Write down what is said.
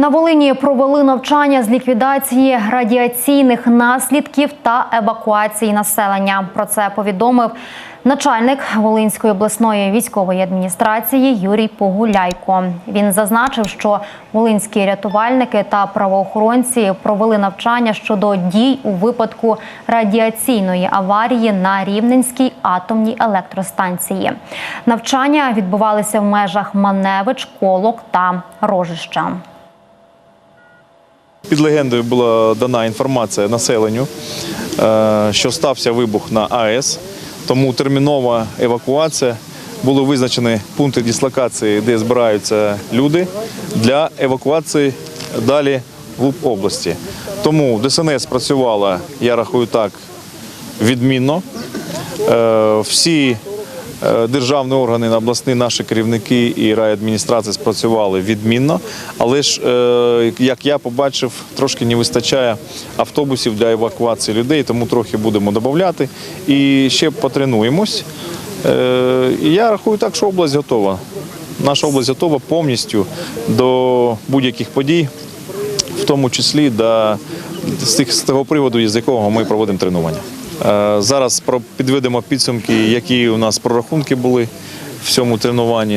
На Волині провели навчання з ліквідації радіаційних наслідків та евакуації населення. Про це повідомив начальник Волинської обласної військової адміністрації Юрій Погуляйко. Він зазначив, що волинські рятувальники та правоохоронці провели навчання щодо дій у випадку радіаційної аварії на Рівненській атомній електростанції. Навчання відбувалися в межах Маневич, Колок та Рожища. Під легендою була дана інформація населенню, е, що стався вибух на АЕС, тому термінова евакуація. Були визначені пункти дислокації, де збираються люди для евакуації далі в області. Тому ДСНС працювала, я рахую так, відмінно. Е, Всі державні органи, обласні наші керівники і райадміністрації спрацювали відмінно. Але ж, е, як я побачив, трошки не вистачає автобусів для евакуації людей, тому трохи будемо додати. І ще потренуємось. Е, я рахую так, що область готова. Наша область готова повністю до будь-яких подій, в тому числі до, з того приводу, з якого ми проводимо тренування. Е, Зараз підведемо підсумки, які у нас прорахунки були в цьому тренуванні.